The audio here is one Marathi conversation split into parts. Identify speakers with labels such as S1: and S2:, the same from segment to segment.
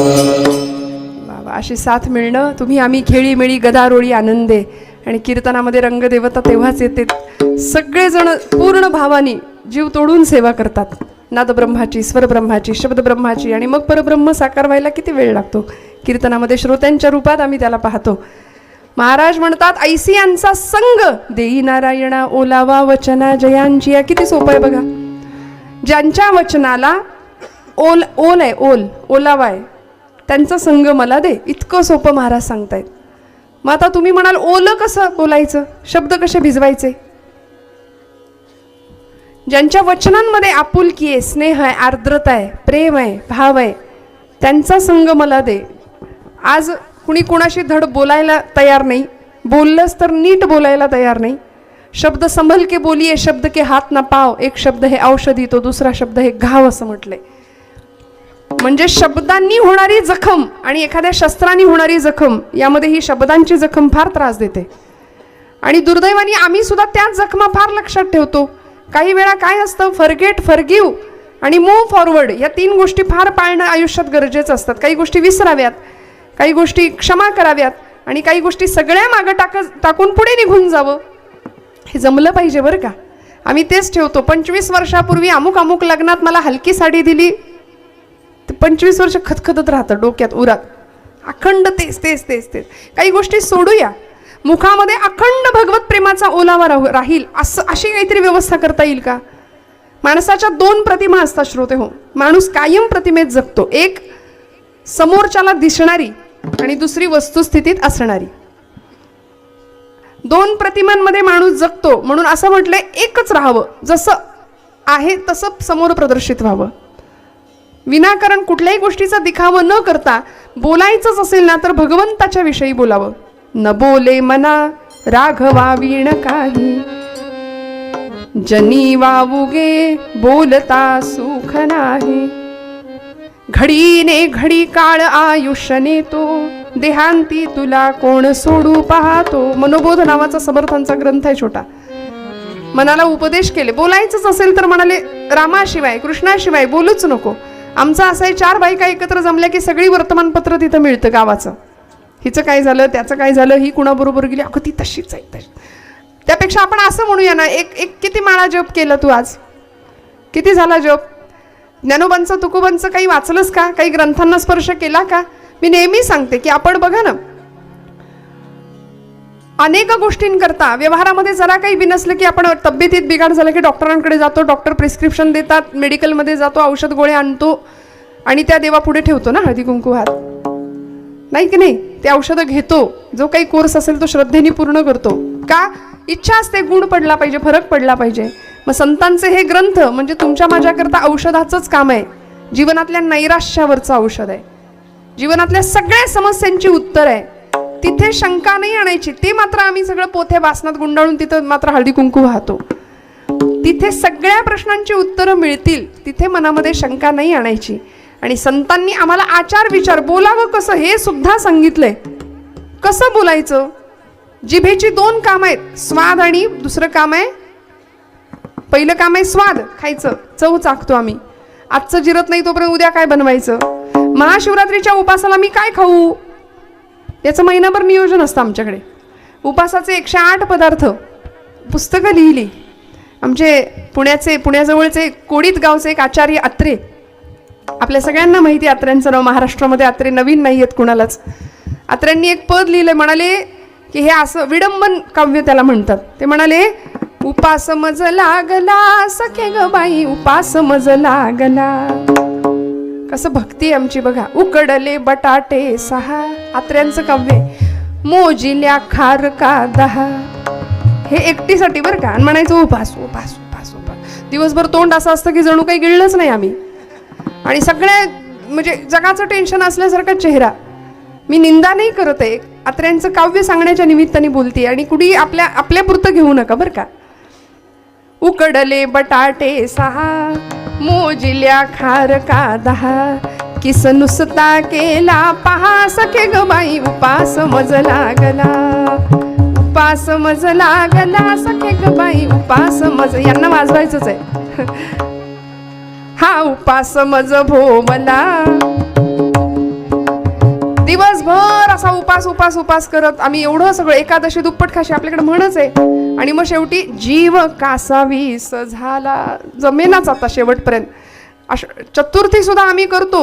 S1: बाबा अशी साथ मिळणं तुम्ही आम्ही खेळीमेळी गदारोळी आनंदे. आणि कीर्तनामध्ये रंगदेवता तेव्हाच येते. सगळेजण पूर्ण भावानी जीव तोडून सेवा करतात. नादब्रह्माची स्वरब्रह्माची शब्दब्रह्माची आणि मग परब्रह्म साकार व्हायला किती वेळ लागतो? कीर्तनामध्ये श्रोत्यांच्या रूपात आम्ही त्याला पाहतो. महाराज म्हणतात ऐसी यांचा संग देई नारायणा ओलावा वचना जयांची या किती सोपं आहे बघा. ज्यांच्या वचनाला ओल ओल आहे ओल ओलावा आहे. त्यांचा संग मला दे. इतकं सोपं महाराज सांगतायत. मग आता तुम्ही म्हणाल ओलं कसं बोलायचं? शब्द कसे भिजवायचे? ज्यांच्या वचनांमध्ये आपुलकी आहे स्नेह आहे आर्द्रता आहे प्रेम आहे भाव आहे त्यांचा संग मला दे. आज कुणी कुणाशी धड बोलायला तयार नाही बोललंच तर नीट बोलायला तयार नाही. शब्द संभल के बोलिये शब्द के हात ना पाव. एक शब्द हे औषधी तो दुसरा शब्द हे घाव असं म्हटलंय. म्हणजे शब्दांनी होणारी जखम आणि एखाद्या शस्त्रांनी होणारी जखम यामध्ये ही शब्दांची जखम फार त्रास देते. आणि दुर्दैवाने आम्ही सुद्धा त्याच जखमा फार लक्षात ठेवतो. काही वेळा काय असतं फरगेट फरगिव आणि मूव फॉरवर्ड या तीन गोष्टी फार पाळणं आयुष्यात गरजेचं असतात. काही गोष्टी विसराव्यात काही गोष्टी क्षमा कराव्यात आणि काही गोष्टी सगळ्या मागं टाक टाकून पुढे निघून जावं. हे जमलं पाहिजे बरं का? आम्ही तेच ठेवतो. पंचवीस वर्षापूर्वी अमुक अमुक लग्नात मला हलकी साडी दिली. ते पंचवीस वर्ष खतखतत राहतं डोक्यात उरात. अखंड तेच तेच तेच तेच. काही गोष्टी सोडूया. मुखामध्ये अखंड भगवत प्रेमाचा ओलावा राहील. असं अशी काहीतरी व्यवस्था करता येईल का? माणसाच्या दोन प्रतिमा असतात श्रोते हो. माणूस कायम प्रतिमेत जगतो. एक समोरच्याला दिसणारी आणि दुसरी वस्तुस्थितीत असणारी. दोन प्रतिमांमध्ये माणूस जगतो म्हणून असं म्हटलंय एकच राहावं. जसं आहे तसं समोर प्रदर्शित व्हावं. विनाकारण कुठल्याही गोष्टीचा दिखावं न करता बोलायचंच असेल ना तर भगवंताच्या विषयी बोलावं. न बोले मना राघवा वीण काही. जनी वावुगे बोलता सुख नाही. घडीने घडी काळ आयुष्यने तो देहांती तुला कोण सोडू पाहतो. मनोबोध नावाचा समर्थांचा ग्रंथ आहे छोटा. मनाला उपदेश केले. बोलायचंच असेल तर म्हणाले रामाशिवाय कृष्णाशिवाय बोलूच नको. आमचं असं आहे चार बायका एकत्र जमल्या की सगळी वर्तमानपत्र तिथं मिळतं गावाचं. हिचं काय झालं त्याचं काय झालं ही कुणाबरोबर गेली? अगं ती तशीच आहे तशी. त्यापेक्षा आपण असं म्हणूया ना एक एक किती माळा जप केलं तू आज? किती झाला जप? ज्ञानोबांचं तुकोबांचं काही वाचलंस का? काही ग्रंथांना स्पर्श केला का? मी नेहमी सांगते की आपण बघा ना अनेक गोष्टींकरता व्यवहारामध्ये जरा काही बिनसलं की आपण तब्येतीत बिघाड झालं की डॉक्टरांकडे जातो डॉक्टर प्रिस्क्रिप्शन देतात मेडिकलमध्ये जातो औषध गोळे आणतो आणि त्या देवापुढे ठेवतो ना हळदी कुंकू हात? नाही की नाही? ते औषधं घेतो. जो काही कोर्स असेल तो श्रद्धेने पूर्ण करतो. का? इच्छा असते गुण पडला पाहिजे फरक पडला पाहिजे. मग संतांचे हे ग्रंथ म्हणजे तुमच्या माझ्याकरता औषधाचंच काम आहे. जीवनातल्या नैराश्यावरचं औषध आहे. जीवनातल्या सगळ्या समस्यांची उत्तर आहे. तिथे शंका नाही आणायची. ते मात्र आम्ही सगळं पोथ्या वासनात गुंडाळून तिथं मात्र हळदी कुंकू वाहतो. तिथे सगळ्या प्रश्नांची उत्तरं मिळतील तिथे मनामध्ये शंका नाही आणायची. आणि संतांनी आम्हाला आचार विचार बोलावं कसं हे सुद्धा सांगितलंय. कसं बोलायचं? जिभेची दोन काम आहेत स्वाद आणि दुसरं काम आहे पहिलं काम आहे स्वाद खायचं चव चाकतो आम्ही. आजचं जिरत नाही तोपर्यंत उद्या काय बनवायचं? महाशिवरात्रीच्या उपासाला मी काय खाऊ? याचं महिनाभर नियोजन असतं आमच्याकडे. उपासाचे एकशे आठ पदार्थ पुस्तकं लिहिली. आमचे पुण्याचे पुण्याजवळचे कोडीत गावचे एक आचार्य अत्रे. आपल्या सगळ्यांना माहिती आत्र्यांचं अत्र्यांचं नाव. महाराष्ट्रामध्ये अत्रे नवीन नाही आहेत कुणालाच. आत्र्यांनी एक पद लिहिलं म्हणाले की हे असं विडंबन काव्य त्याला म्हणतात. ते म्हणाले उपास मज लागला सखे ग बाई उपास मज लागला. कसं भक्ती आहे आमची बघा. उकडले बटाटे सहा. आत्र्यांचं काव्य मोजिल्या खार का दहा. हे एकटीसाठी बरं का. आणि म्हणायचं उपास उपास उपास उपास दिवसभर तोंड असं असतं की जणू काही गिळलंच नाही आम्ही. आणि सगळ्या म्हणजे जगाचं टेन्शन असल्यासारखा चेहरा. मी निंदा नाही करत आहे. आत्र्यांचं काव्य सांगण्याच्या निमित्ताने बोलते आणि कुणी आपल्या आपल्यापुरतं घेऊ नका बरं का. उकडले बटाटे सहा. मोजिल्या खार का दहा किस नुसता केला पहा सखे ग बाई उपास मज लागला. उपास मज लागला सखे ग बाई उपास मज यांना वाजवायचंच आहे. हा उपास मज भोवला. दिवसभर असा उपास उपास उपास करत आम्ही एवढं सगळं एकादशी दुप्पट खाशी आपल्याकडे म्हणच आहे. आणि मग शेवटी जीव कासावीस झाला जमेनाच आता शेवटपर्यंत. अश चतुर्थी सुद्धा आम्ही करतो.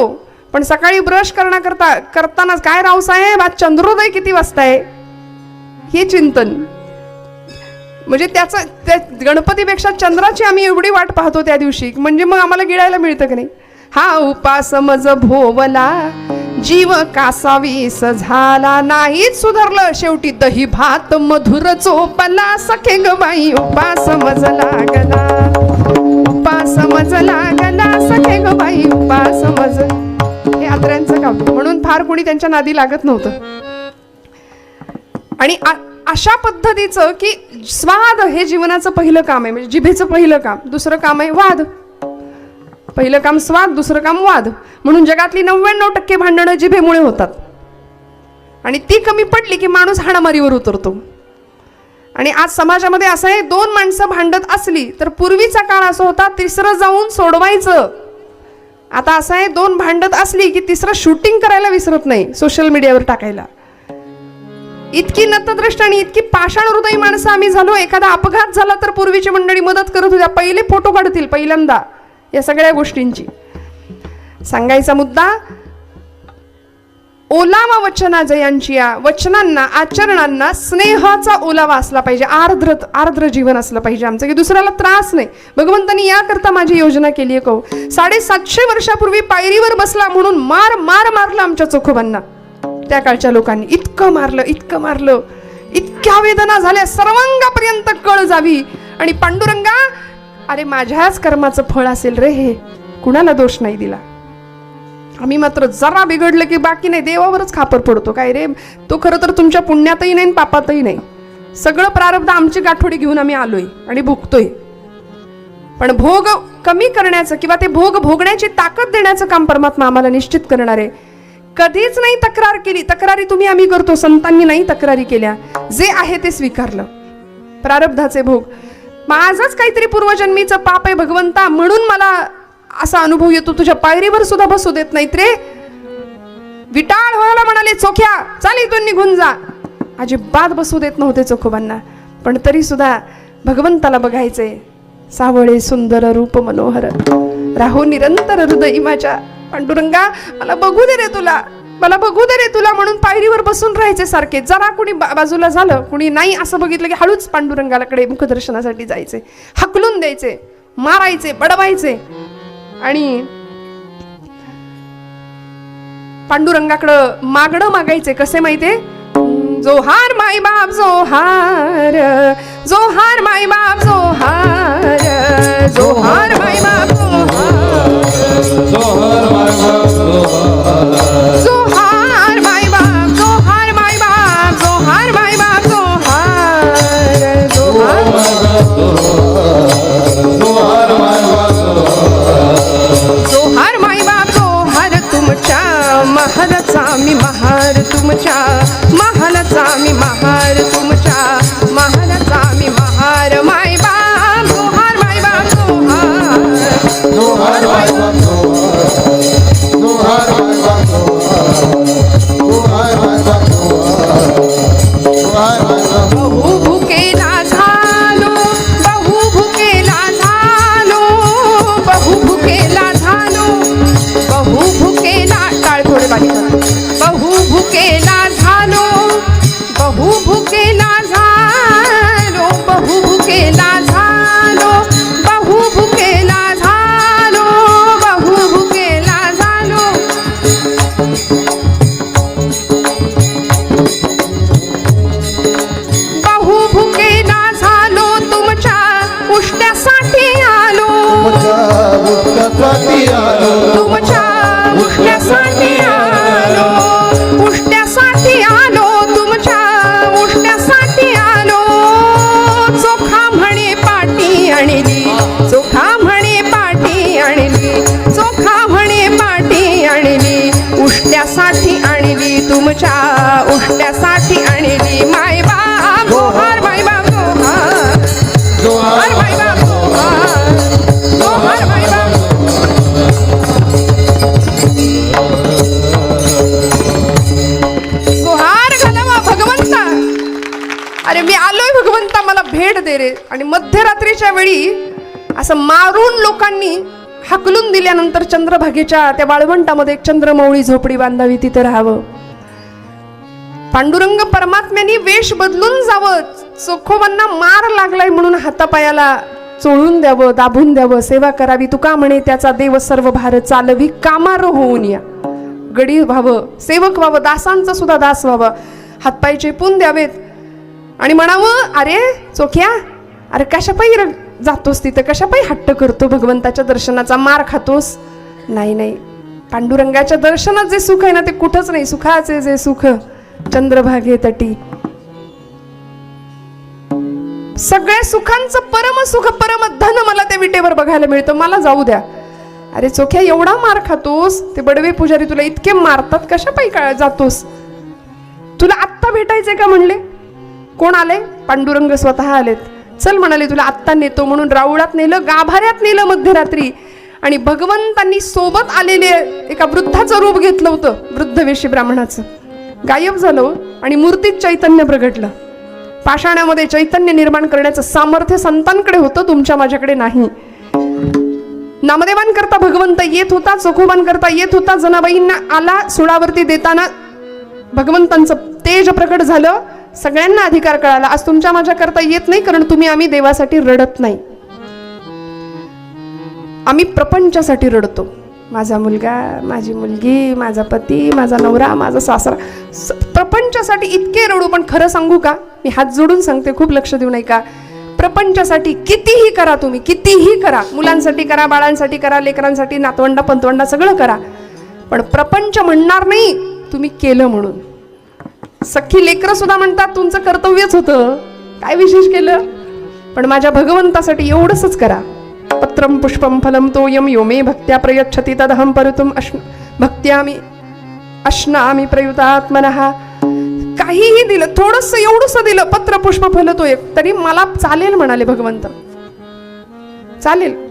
S1: पण सकाळी ब्रश करण्याकरता करतानाच काय रावसाहेब आज चंद्रोदय किती वाजता आहे हे चिंतन. म्हणजे त्याचं त्या गणपतीपेक्षा चंद्राची आम्ही एवढी वाट पाहतो त्या दिवशी. म्हणजे मग आम्हाला गिळायला मिळतं की नाही? हा उपास मज भोवला जीव कासावीस झाला नाहीच सुधारलं. शेवटी दही भात मधुर चोपला. सखे ग बाई उपास मज लागला उपास मज लागला सखे ग बाई उपास मज हे आत्र्यांचं काम म्हणून फार कोणी त्यांच्या नादी लागत नव्हतं. आणि अशा पद्धतीचं की स्वाद हे जीवनाचं पहिलं काम आहे. म्हणजे जिभेचं पहिलं काम. दुसरं काम आहे वाद. पहिलं काम स्वाद दुसरं काम वाद. म्हणून जगातली नव्याण्णव टक्के भांडणं जिभेमुळे होतात. आणि ती कमी पडली की माणूस हाणामारीवर उतरतो. आणि आज समाजामध्ये असं आहे दोन माणसं भांडत असली तर पूर्वीचा काळ असा होता तिसरं जाऊन सोडवायचं. आता असं आहे दोन भांडत असली की तिसरं शूटिंग करायला विसरत नाही सोशल मीडियावर टाकायला. इतकी नतद्रष्ट आणि इतकी पाषाण हृदयी माणसं आम्ही झालो एखादा अपघात झाला तर पूर्वीची मंडळी मदत करत होत्या पहिले फोटो काढतील पहिल्यांदा. या सगळ्या गोष्टींची. सांगायचा मुद्दा ओलावा वचना जयांची या वचनांना आचरणांना स्नेहाचा ओलावा असला पाहिजे आर्द्र आर्द्र जीवन असलं पाहिजे आमचं की दुसऱ्याला त्रास नाही. भगवंतांनी याकरता माझी योजना केली आहे कहो. साडेसातशे वर्षापूर्वी पायरीवर बसला म्हणून मार मार मारला आमच्या चोखोबांना. त्या काळच्या लोकांनी इतकं मारलं इतकं मारलं. इतक्या वेदना झाल्या सर्वांगापर्यंत कळ जावी. आणि पांडुरंगा अरे माझ्याच कर्माचं फळ असेल रे हे. कुणाला दोष नाही दिला? आम्ही मात्र जरा बिघडलं की बाकी नाही देवावरच खापर पडतो. काय रे? तो खरं तर तुमच्या पुण्यातही नाही आणि पापातही नाही. सगळं प्रारब्ध आमची गाठोडी घेऊन आम्ही आलोय आणि भुगतोय. पण भोग कमी करण्याचं किंवा ते भोग भोगण्याची ताकद देण्याचं काम परमात्मा आम्हाला निश्चित करणार आहे. कधीच नाही तक्रार केली. तक्रारी तुम्ही आम्ही करतो. संतांनी नाही तक्रारी केल्या. जे आहे ते स्वीकारलं. प्रारब्धाचे भोग. माझंच काहीतरी पूर्वजन्मीचं पाप आहे भगवंता म्हणून मला असा अनुभव येतो. तुझ्या पायरीवर सुद्धा बसू देत नाहीत रे. विटाळ व्हायला म्हणाले चोख्या चाल इथून निघून जा. अजिबात बसू देत नव्हते चोखोबांना. पण तरी सुद्धा भगवंताला बघायचे सावळे सुंदर रूप मनोहर. राहो निरंतर हृदयी माझ्या. पांडुरंगा मला बघू दे रे तुला. मला बघू दे रे तुला म्हणून पायरीवर बसून राहायचे सारखे. जरा कुणी बा- बाजूला झालं कुणी नाही असं बघितलं की हळूच पांडुरंगाकडे मुखदर्शनासाठी जायचे. हकलून द्यायचे मारायचे बडवायचे. आणि पांडुरंगाकडं मागणं मागायचे. कसे माहितीये? जोहार माय बाप जोहार जोहार माय बाप जोहार. जोहार माय बाप जोहार. for me. वेळी असं मारून लोकांनी हाकलून दिल्यानंतर चंद्रभागेच्या त्या वाळवंटामध्ये एक चंद्रमौळी झोपडी बांधावी तिथं राहावं. पांडुरंग परमात्म्यानी वेश बदलून जावं. चोखोबांना मार लागलाय म्हणून हातापायाला चोळून द्यावं दाबून द्यावं. सेवा करावी तुका म्हणे त्याचा देव सर्व भार चालवी कामार होऊन या. गडी व्हावं सेवक व्हावं दासांचा सुद्धा दास व्हावं. हातपाय चेपून द्यावेत. आणि म्हणावं अरे चोख्या अरे कशापायी र- जातोस तिथं. कशापायी हट्ट करतो भगवंताच्या दर्शनाचा? मार खातोस? नाही नाही. पांडुरंगाच्या दर्शनात जे सुख आहे ना ते कुठंच नाही. सुखाचे जे सुख. चंद्रभागे तटी. सगळ्या सुखांचं परम सुख परम धन मला त्या विटेवर बघायला मिळतं. मला जाऊ द्या. अरे चोख्या एवढा मार खातोस? ते बडवे पुजारी तुला इतके मारतात. कशा पायी का जातोस? तुला आत्ता भेटायचंय का म्हणले? कोण आले? पांडुरंग स्वतः आलेत. चल म्हणाले तुला आत्ता नेतो. म्हणून राऊळात नेलं गाभाऱ्यात नेलं मध्यरात्री. आणि भगवंतांनी सोबत आलेले एका वृद्धाचं रूप घेतलं होतं वृद्ध वेशी ब्राह्मणाचं. गायब झालो हो, आणि मूर्तीत चैतन्य प्रगटलं. पाषाणामध्ये चैतन्य निर्माण करण्याचं सामर्थ्य संतांकडे होतं तुमच्या माझ्याकडे नाही. नामदेवांकरता भगवंत येत होता चोखोबांकरता येत होता जनाबाईंना आला सुळावरती देताना भगवंतांचं तेज प्रकट झालं सगळ्यांना अधिकार कळाला. आज तुमच्या माझ्याकरता येत नाही कारण तुम्ही आम्ही देवासाठी रडत नाही. आम्ही प्रपंचासाठी रडतो. माझा मुलगा माझी मुलगी माझा पती माझा नवरा माझा सासरा स- प्रपंचासाठी इतके रडू पण खरं सांगू का? मी हात जोडून सांगते खूप लक्ष देऊ नये का? प्रपंचासाठी कितीही करा तुम्ही कितीही करा. मुलांसाठी करा बाळांसाठी करा लेकरांसाठी नातवंडा पंतवंडा सगळं करा. पण प्रपंच म्हणणार नाही तुम्ही केलं म्हणून. सख्खी लेकरं सुद्धा म्हणतात तुमचं कर्तव्यच होतं. काय विशेष केलं? पण माझ्या भगवंतासाठी एवढंच करा. पत्रम पुष्पम फलम तोयम यो मे भक्त्या प्रयच्छती तदहम परतुम अश् भक्त्यामी अश्नामी प्रयुतात्मनहा काहीही दिलं थोडस एवढंसं दिलं पत्र पुष्प फलतोय तरी मला चालेल म्हणाले भगवंत. चालेल.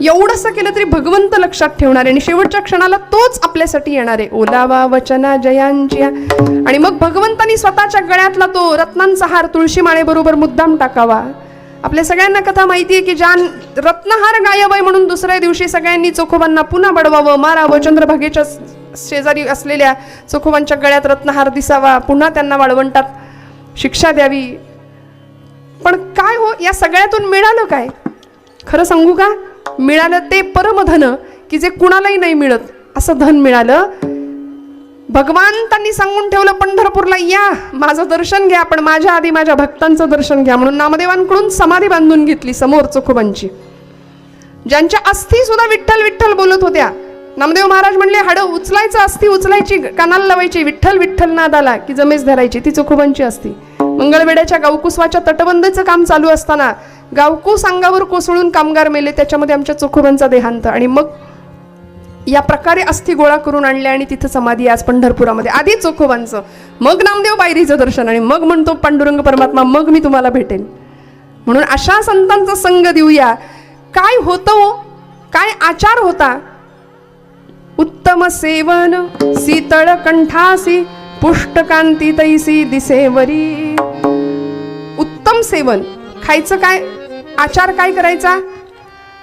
S1: एवढंसं केलं तरी भगवंत लक्षात ठेवणार आहे. आणि शेवटच्या क्षणाला तोच आपल्यासाठी येणार आहे. ओलावा वचना जयांच्या आणि मग भगवंतानी स्वतःच्या गळ्यातला तो रत्नांचा हार तुळशी माळेबरोबर मुद्दाम टाकावा. आपल्या सगळ्यांना कथा माहिती आहे की ज्या रत्नहार गायब आहे म्हणून दुसऱ्या दिवशी सगळ्यांनी चोखोबांना पुन्हा बडवावं. मारावं चंद्रभागेच्या शेजारी असलेल्या चोखोबांच्या गळ्यात रत्नहार दिसावा. पुन्हा त्यांना वाळवंटात शिक्षा द्यावी. पण काय हो या सगळ्यातून मिळालं काय? खरं सांगू का? मिळालं ते परमधन की जे कुणालाही नाही मिळत असं धन मिळालं. भगवंतांनी सांगून ठेवलं पंढरपूरला या माझं दर्शन घ्या पण माझ्या आधी माझ्या भक्तांचं दर्शन घ्या म्हणून नामदेवांकडून समाधी बांधून घेतली समोर चोखोबांची. ज्यांच्या अस्थी सुद्धा विठ्ठल विठ्ठल बोलत होत्या नामदेव महाराज म्हणले हाडं उचलायचं असती उचलायची कानाला लावायची. विठ्ठल विठ्ठल नाद आला की जमेस धरायची. ती चोखोबांची असती. मंगळवेड्याच्या गावकुसवाच्या तटबंदीचं काम चालू असताना गावकूस अंगावर कोसळून कामगार मेले. त्याच्यामध्ये आमच्या चोखोबांचा देहांत. आणि मग या प्रकारे अस्थि गोळा करून आणल्या आणि तिथं समाधी आज पंढरपुरामध्ये. आधी चोखोबांचं. मग नामदेव बायरीचं दर्शन. आणि मग म्हणतो पांडुरंग परमात्मा मग मी तुम्हाला भेटेन. म्हणून अशा संतांचा संग देऊया. काय होतं हो? काय आचार होता? उत्तम सेवन शीतळ कंठासी पुष्टकांती तैसी दिसेवरी उत्तम सेवन खायचं काय? आचार काय करायचा?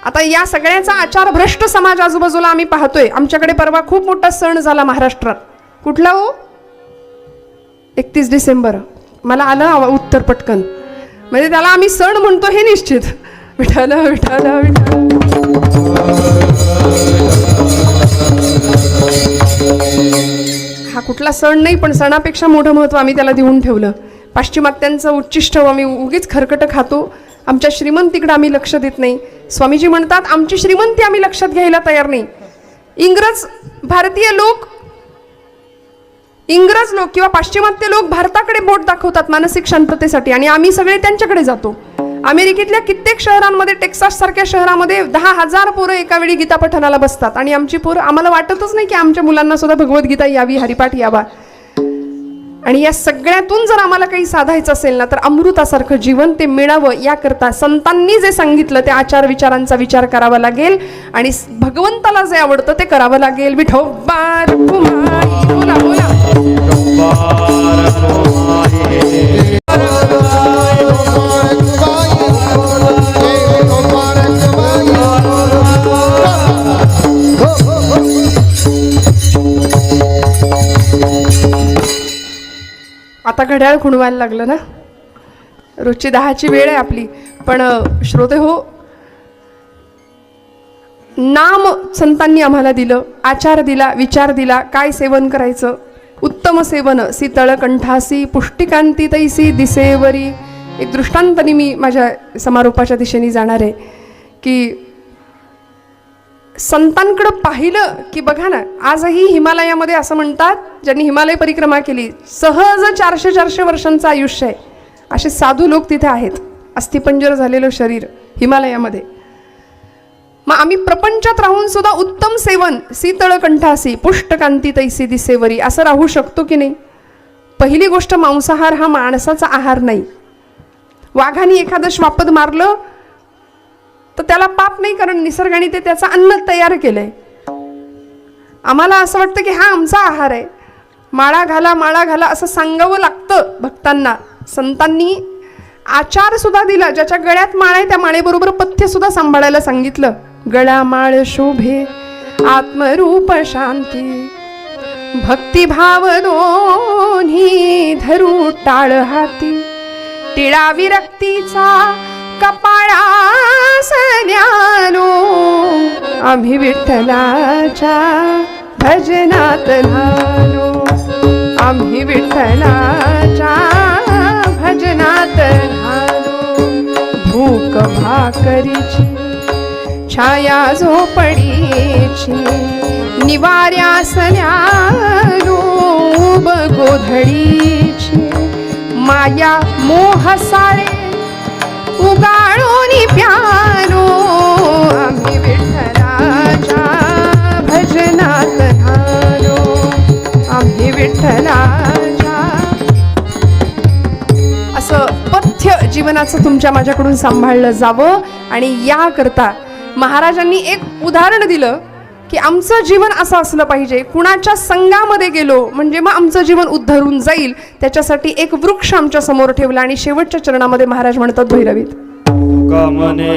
S1: आता या सगळ्याचा आचार भ्रष्ट समाज आजूबाजूला आम्ही पाहतोय. आमच्याकडे परवा खूप मोठा सण झाला महाराष्ट्रात. कुठला हो? एकतीस डिसेंबर. मला आलं उत्तर पटकन. म्हणजे त्याला आम्ही सण म्हणतो हे निश्चित. विठाल विठाल विठाल. हा कुठला सण नाही पण सणापेक्षा मोठं महत्त्व आम्ही त्याला देऊन ठेवलं. पाश्चिमात्यांचं उच्चिष्ट आम्ही उगीच खरकटं खातो. आमच्या श्रीमंतीकडे आम्ही लक्ष देत नाही. स्वामीजी म्हणतात आमची श्रीमंती आम्ही लक्षात घ्यायला तयार नाही. इंग्रज भारतीय लोक इंग्रज लोक किंवा पाश्चिमात्य लोक भारताकडे बोट दाखवतात मानसिक शांततेसाठी आणि आम्ही सगळे त्यांच्याकडे जातो. अमेरिकेतल्या कित्येक शहरांमध्ये टेक्सास सारख्या शहरामध्ये दहा हजार पोरं एका वेळी गीता पठणाला बसतात. आणि आमची पोरं आम्हाला वाटतच नाही की आमच्या मुलांना सुद्धा भगवद्गीता यावी हरिपाठ यावा. आणि या सगळ्यातून जर आम्हाला काही साधायचं असेल ना तर अमृतासारखं जीवन ते मिळावं याकरता संतांनी जे सांगितलं त्या आचार विचारांचा विचार करावा लागेल. आणि भगवंताला जे आवडतं ते करावं लागेल. विठोबार कुमारी बोला बोला. आता घड्याळ खुणवायला लागलं ना? रोजची दहाची वेळ आहे आपली. पण श्रोते हो नाम संतांनी आम्हाला दिलं आचार दिला विचार दिला काय सेवन करायचं? उत्तम सेवन शीतळ कंठासी पुष्टिकांती तैसी दिसेवरी. एक दृष्टांतनी मी माझ्या समारोपाच्या दिशेने जाणार आहे की संतांकडं पाहिलं की बघा ना आजही हिमालयामध्ये असं म्हणतात ज्यांनी हिमालय परिक्रमा केली सहज चारशे चारशे वर्षांचं आयुष्य आहे. असे साधू लोक तिथे आहेत. अस्थिपंजर झालेलं शरीर हिमालयामध्ये. मग आम्ही प्रपंचात राहून सुद्धा उत्तम सेवन शीतळ कंठासी पुष्टकांती तैसी दिसेवरी असं राहू शकतो की नाही? पहिली गोष्ट मांसाहार हा माणसाचा आहार नाही. वाघाने एखादं श्वापद मारलं तर त्याला पाप नाही कारण निसर्गाने ते त्याचं अन्न तयार केलंय. आम्हाला असं वाटतं की हा आमचा आहार आहे. माळा घाला माळा घाला असं सांगावं लागतं भक्तांना. संतांनी आचार सुद्धा दिला. ज्याच्या गळ्यात माळ आहे त्या माळेबरोबर पथ्य सुद्धा सांभाळायला सांगितलं. गळा माळ शोभे आत्मरूप शांती. भक्तिभाव दोन्ही धरू टाळ हाती. टिळा विरक्तीचा कपाळास न्यालो आम्ही विठ्ठलाच्या भजनात लालो आम्ही विठ्ठलाच्या भजनात लालो भूक भाकरीची छाया झोपडीची निवाऱ्यास न्यालो गोधडीची माया मोह सारे उगाळून प्यारो आम्ही विठ्ठलाच्या भजनात झालो आम्ही विठ्ठलाच्या असं पथ्य जीवनाचं तुमच्या माझ्याकडून सांभाळलं जावं. आणि याकरता महाराजांनी एक उदाहरण दिलं. की आमचं जीवन असं असलं पाहिजे. कुणाच्या संघामध्ये गेलो म्हणजे मग आमचं जीवन उद्धरून जाईल त्याच्यासाठी एक वृक्ष आमच्यासमोर ठेवला आणि शेवटच्या चरणामध्ये महाराज म्हणतात भैरवीत
S2: कामने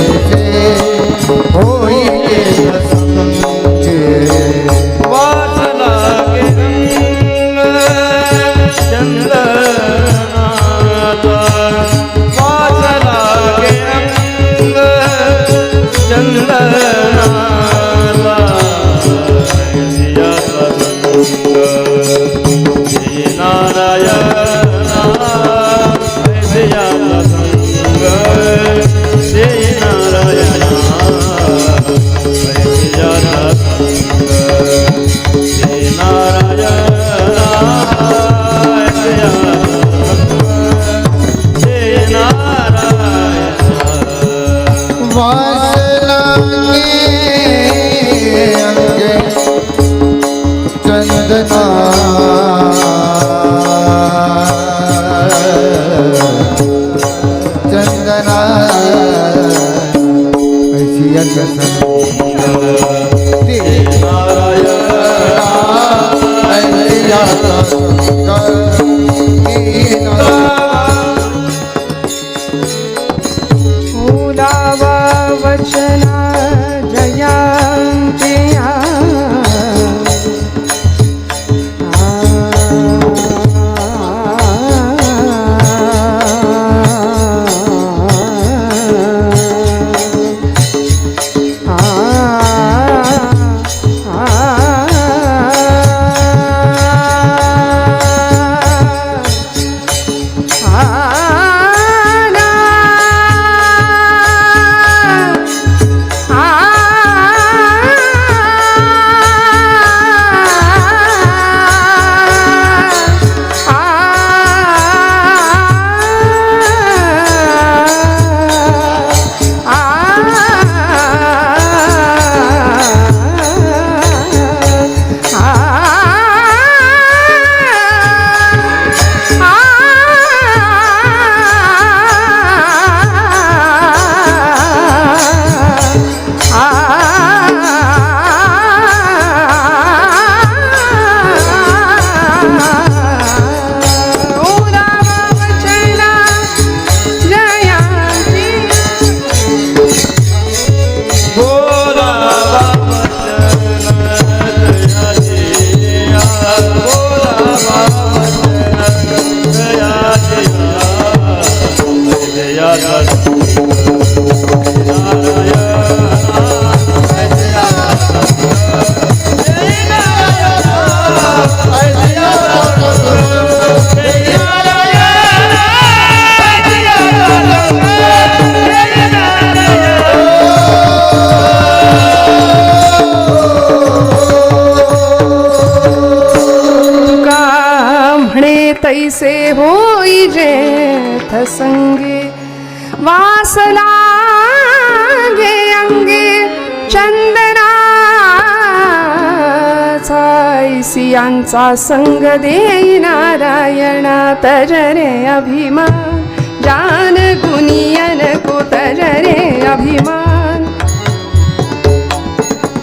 S1: दासियांचा संग देई नारायणा तजरे अभिमान. जान गुनियन को तजरे अभिमान.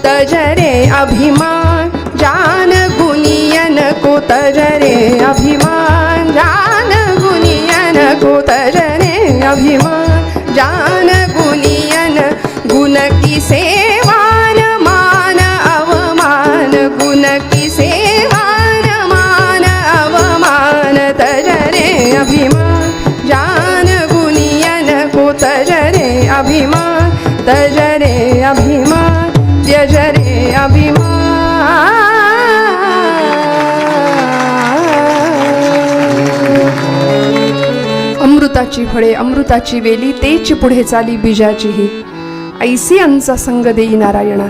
S1: तजरे अभिमान. जान गुनियन को तजरे अभिमान. जान गुनियन को तजरे अभिमान. जान गुनियन गुण की सेवा की सेवान मान अवमान तजरे अभिमान. जान गुनियन को तजरे अभिमान तजरे अभिमान त्यजरे अभिमान. अमृताची फळे अमृताची वेली तेच पुढे चाली बीजाचीही ऐसी अंचा संग देई नारायणा.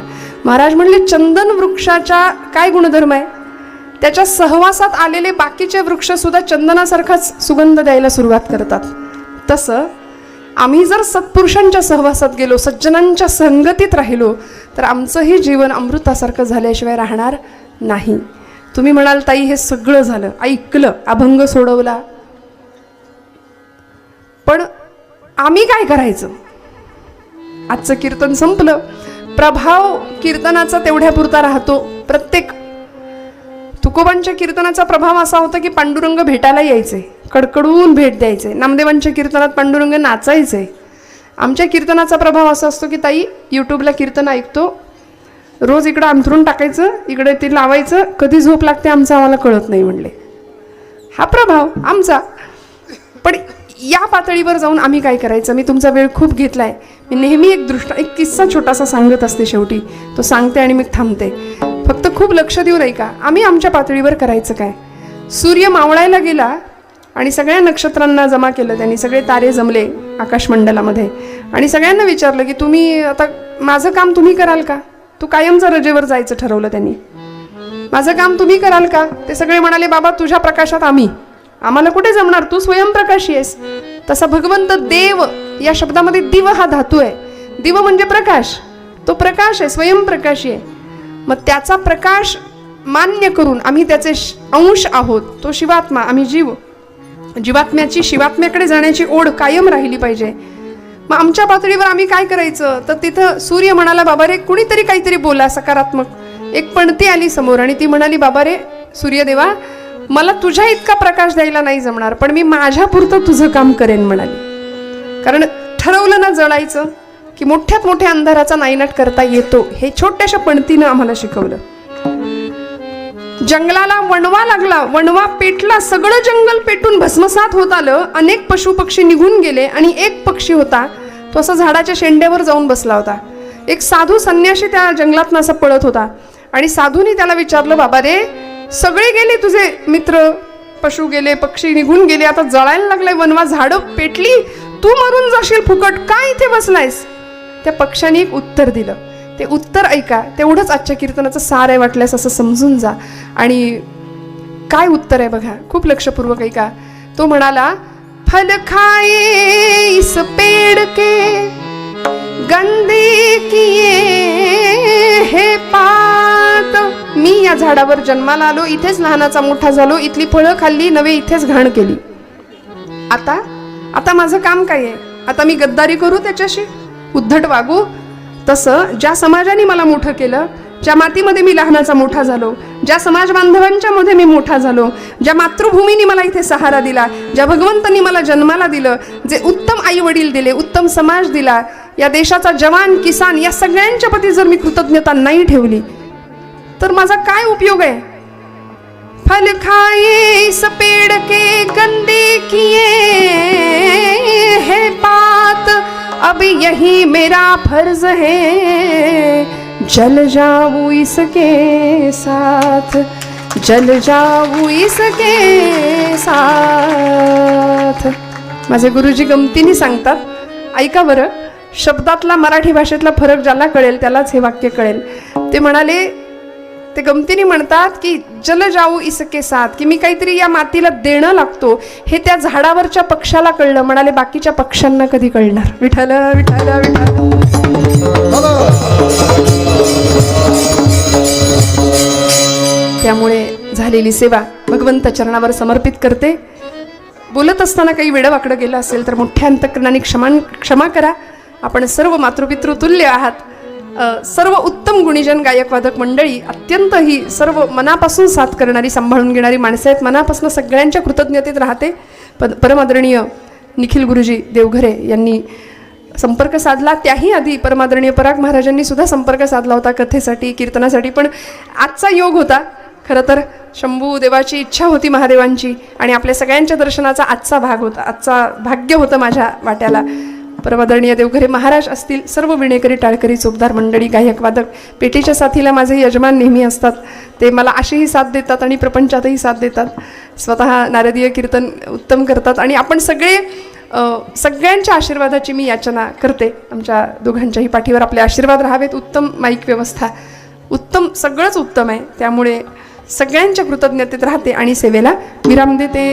S1: महाराज म्हणले चंदन वृक्षाच्या काय गुणधर्म आहे? त्याच्या सहवासात आलेले बाकीचे वृक्ष सुद्धा चंदनासारखाच सुगंध द्यायला सुरुवात करतात. तसं आम्ही जर सत्पुरुषांच्या सहवासात गेलो सज्जनांच्या संगतीत राहिलो तर आमचंही जीवन अमृतासारखं झाल्याशिवाय राहणार नाही. तुम्ही म्हणाल ताई हे सगळं झालं. ऐकलं अभंग सोडवला. पण आम्ही काय करायचं? आजचं कीर्तन संपलं. प्रभाव कीर्तनाचा तेवढ्यापुरता राहतो. प्रत्येक तुकोबांच्या कीर्तनाचा प्रभाव असा होता की पांडुरंग भेटायला यायचे. कडकडून भेट द्यायचे. नामदेवांच्या कीर्तनात पांडुरंग नाचायचे. आमच्या कीर्तनाचा प्रभाव असा असतो की ताई यूट्यूबला कीर्तन ऐकतो. रोज इकडं अंथरून टाकायचं इकडे ते लावायचं. कधी झोप लागते आमचं आम्हाला कळत नाही म्हणले. हा प्रभाव आमचा. पण या पातळीवर जाऊन आम्ही काय करायचं? मी तुमचा वेळ खूप घेतला आहे मी नेहमी एक दृष्ट एक किस्सा छोटासा सांगत असते शेवटी. तो सांगते आणि मी थांबते. फक्त खूप लक्ष देऊ नाही का आम्ही आमच्या पातळीवर करायचं काय? सूर्य मावळायला गेला आणि सगळ्या नक्षत्रांना जमा केलं. त्यांनी सगळे तारे जमले आकाशमंडलामध्ये. आणि सगळ्यांना विचारलं की तुम्ही आता माझं काम तुम्ही कराल का? तू कायमचं रजेवर जायचं ठरवलं त्यांनी. माझं काम तुम्ही कराल का? ते सगळे म्हणाले बाबा तुझ्या प्रकाशात आम्ही. आम्हाला कुठे जमणार? तू स्वयंप्रकाशी आहेस. तसा भगवंत देव या शब्दामध्ये दिव हा धातू आहे. दिव म्हणजे प्रकाश. तो प्रकाश आहे स्वयंप्रकाशी आहे. मग त्याचा प्रकाश मान्य करून आम्ही त्याचे अंश आहोत. तो शिवात्मा आम्ही जीव. जीवात्म्याची शिवात्म्याकडे जाण्याची ओढ कायम राहिली पाहिजे. मग आमच्या पातळीवर आम्ही काय करायचं? तर तिथं सूर्य म्हणाला बाबा रे कुणीतरी काहीतरी बोला सकारात्मक. एक पणती आली समोर आणि ती म्हणाली बाबा रे सूर्यदेवा मला तुझ्या इतका प्रकाश द्यायला नाही जमणार पण मी माझ्या पुरतं तुझं काम करेन म्हणाली. कारण ठरवलं ना जळायचं की मोठ्यात मोठ्या अंधाराचा नायनाट करता येतो हे छोट्याशा पणतीनं आम्हाला शिकवलं. जंगलाला वणवा लागला वणवा पेटला सगळं जंगल पेटून भस्मसात होत आलं अनेक पशु पक्षी निघून गेले आणि एक पक्षी होता तो असा झाडाच्या शेंड्यावर जाऊन बसला होता. एक साधू संन्याशी त्या जंगलातनं असा पळत होता आणि साधूनी त्याला विचारलं बाबा रे सगळे गेले तुझे मित्र पशु गेले पक्षी निघून गेले आता जळायला लागलंय वनवा झाडं पेटली तू मरून जाशील फुकट काय इथे बसलायस? त्या पक्षाने एक उत्तर दिलं. ते उत्तर ऐका तेवढंच आजच्या कीर्तनाचं सार आहे वाटल्यास असं समजून जा. आणि काय उत्तर आहे बघा खूप लक्षपूर्वक ऐका. तो म्हणाला फल खाए इस पेड़ के गंदे किए हे पा मी या झाडावर जन्माला आलो इथेच लहानाचा मोठा झालो इथली फळं खाल्ली नवे इथेच घाण केली. आता? आता माझं काम काय आहे? आता मी गद्दारी करू त्याच्याशी? उद्धट वागू? तसं ज्या समाजाने मला मोठं केलं ज्या मातीमध्ये मी लहानाचा मोठा झालो ज्या समाज बांधवांच्या मध्ये मी मोठा झालो ज्या मातृभूमीने मला इथे सहारा दिला ज्या भगवंतांनी मला जन्माला दिलं जे उत्तम आई वडील दिले उत्तम समाज दिला या देशाचा जवान किसान या सगळ्यांच्या प्रती जर मी कृतज्ञता नाही ठेवली तर माझा काय उपयोग आहे? फल खाए इस पेड़ के गंदे किए है बात अब यही मेरा फर्ज है। जल जाऊ इसके साथ। जल जाऊ इसके साथ। माझे गुरुजी गमतीने सांगतात ऐका बरं शब्दातला मराठी भाषेतला फरक ज्याला कळेल त्यालाच हे वाक्य कळेल. ते म्हणाले ते गमतीने म्हणतात की जल जाऊ इसके साथ. की मी काहीतरी या मातीला देणं लागतो हे त्या झाडावरच्या पक्षाला कळलं म्हणाले बाकीच्या पक्ष्यांना कधी कळणार? विठल विठाल विठल त्यामुळे झालेली सेवा भगवंत चरणावर समर्पित करते. बोलत असताना काही वेडं गेलं असेल तर मोठ्या अंतकरणाने क्षमा क्षमा करा. आपण सर्व मातृपितृतुल्य आहात. सर्व उत्तम गुणीजन गायक वादक मंडळी अत्यंत ही सर्व मनापासून साथ करणारी सांभाळून घेणारी माणसं आहेत. मनापासून सगळ्यांच्या कृतज्ञतेत राहते. पद परमादरणीय निखिल गुरुजी देवघरे यांनी संपर्क साधला. त्याही आधी परमादरणीय पराग महाराजांनी सुद्धा संपर्क साधला होता कथेसाठी कीर्तनासाठी. पण आजचा योग होता. खरं तर शंभू देवाची इच्छा होती महादेवांची आणि आपल्या सगळ्यांच्या दर्शनाचा आजचा भाग होता आजचा भाग्य होतं माझ्या वाट्याला. परमादरणीय देवघरे महाराज असतील सर्व विणेकरी टाळकरी चोपदार मंडळी गायक वादक पेटीच्या साथीला माझे यजमान नेहमी असतात. ते मला अशीही साथ देतात आणि प्रपंचातही साथ देतात. स्वतः नारदीय कीर्तन उत्तम करतात आणि आपण सगळे सगळ्यांच्या आशीर्वादाची मी याचना करते. आमच्या दोघांच्याही पाठीवर आपले आशीर्वाद राहावेत. उत्तम माईक व्यवस्था. उत्तम सगळंच उत्तम आहे. त्यामुळे सगळ्यांच्या कृतज्ञतेत राहते आणि सेवेला विराम देते.